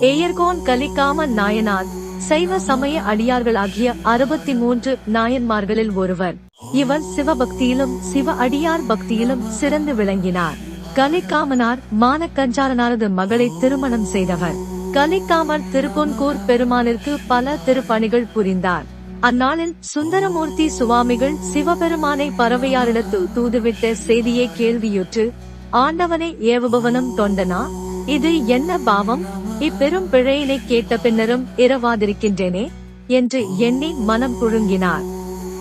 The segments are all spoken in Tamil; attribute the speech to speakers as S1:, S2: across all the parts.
S1: ஏயர்கோன் கலிக்காம நாயனார் சைவ சமய அடியார்களாகிய அறுபத்தி மூன்று நாயன்மார்களில் ஒருவர். இவர் சிவபக்தியிலும் சிவ அடியார் பக்தியிலும் சிறந்து விளங்கினார். கலிக்காமனார் மானக்கஞ்சாரனாரது மகளை திருமணம் செய்தவர். கலிக்காமர் திருப்பொன்கூர் பெருமானிற்கு பல திருப்பணிகள் புரிந்தார். அந்நாளில் சுந்தரமூர்த்தி சுவாமிகள் சிவபெருமானை பறவையாரிடத்து தூதுவிட்ட செய்தியை கேள்வியுற்று ஆண்டவனை ஏவுபவனும் தொண்டனா? இது என்ன பாவம்? இப்பெரும் பிழையினை கேட்ட பின்னரும் இரவாதிருக்கின்றேனே என்று எண்ணி மனம் புழுங்கினார்.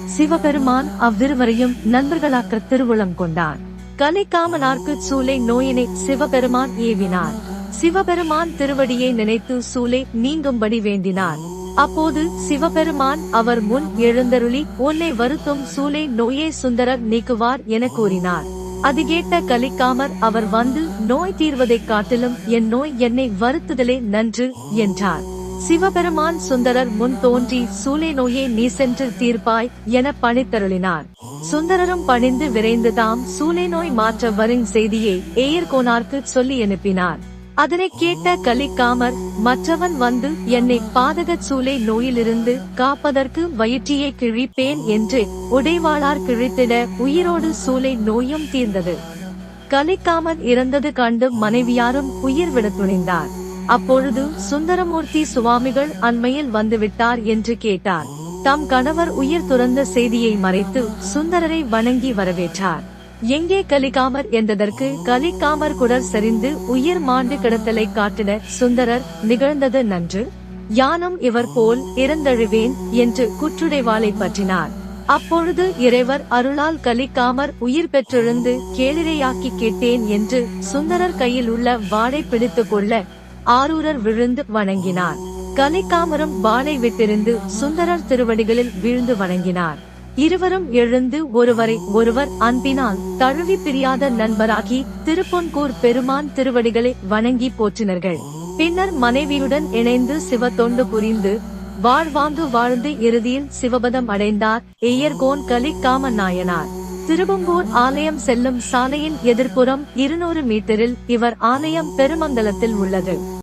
S1: சிவபெருமான் அவ்விருவரையும் நண்பர்களாக்க திருவுளம் கொண்டார். கலிக்காமனார்க்கு சூளை நோயினை சிவபெருமான் ஏவினார். சிவபெருமான் திருவடியை நினைத்து சூளை நீங்கும்படி வேண்டினார். அப்போது சிவபெருமான் அவர் முன் எழுந்தருளி உன்னை வருத்தும் சூளை நோயை சுந்தரர் நீக்குவார் என கூறினார். அது கேட்ட கலிக்காமர் அவர் வந்து நோய் தீர்வதைக் காட்டிலும் என் நோய் என்னை வருத்துதலே நன்று என்றார். சிவபெருமான் சுந்தரர் முன் தோன்றி சூளை நோயே நீ சென்று தீர்ப்பாய் என பணித்தருளினார். சுந்தரரும் பணிந்து விரைந்து தாம் சூளை நோய் மாற்ற வரும் செய்தியை ஏயர்கோனார்க்கு சொல்லி அனுப்பினார். அதனை கேட்ட கலிக்காமர் மற்றவன் வந்து என்னை பாதக சூளை நோயிலிருந்து காப்பதற்கு வயிற்றியை கிழிப்பேன் என்று உடைவாளார் கிழித்திட உயிரோடு சூளை நோயும் தீர்ந்தது. கலிக்காமர் இறந்தது கண்டு மனைவியாரும் உயிர் விட துணிந்தார். அப்பொழுது சுந்தரமூர்த்தி சுவாமிகள் அண்மையில் வந்துவிட்டார் என்று கேட்டார். தம் கணவர் உயிர் துறந்த செய்தியை மறைத்து சுந்தரரை வணங்கி வரவேற்றார். எங்கே கலிகாமர் என்றதற்கு கலிகாமர் குடர் சரிந்து உயிர் மாண்டு கிடத்தலை காட்டின சுந்தரர் நிகழ்ந்தது நன்று. யானும் இவர் போல் இறந்தழுவேன் என்று குற்றுடைவாளை பற்றினார். அப்பொழுது இறைவர் அருளால் கலிக்காமர் உயிர் பெற்றெழுந்து கேளிரையாக்கி கேட்டேன் என்று சுந்தரர் கையில் உள்ள வாளை பிடித்துக் கொள்ள ஆரூரர் விழுந்து வணங்கினார். கலிக்காமரும் வாளை விட்டிருந்து சுந்தரர் திருவடிகளில் வீழ்ந்து வணங்கினார். இருவரும் எழுந்து ஒருவரை ஒருவர் அன்பினால் தழுவி பிரியாத நண்பராகி திருப்பொன்கூர் பெருமான் திருவடிகளை வணங்கி போற்றினர்கள். பின்னர் மனைவியுடன் இணைந்து சிவ தொண்டு புரிந்து வாழ்வாங்கு வாழ்ந்து இறுதியில் சிவபதம் அடைந்தார். எய்யர்கோன் கலிக்காம நாயனார் திருவம்பூர் ஆலயம் செல்லும் சாலையின் எதிர்ப்புறம் இருநூறு மீட்டரில் இவர் ஆலயம் பெருமங்கலத்தில் உள்ளது.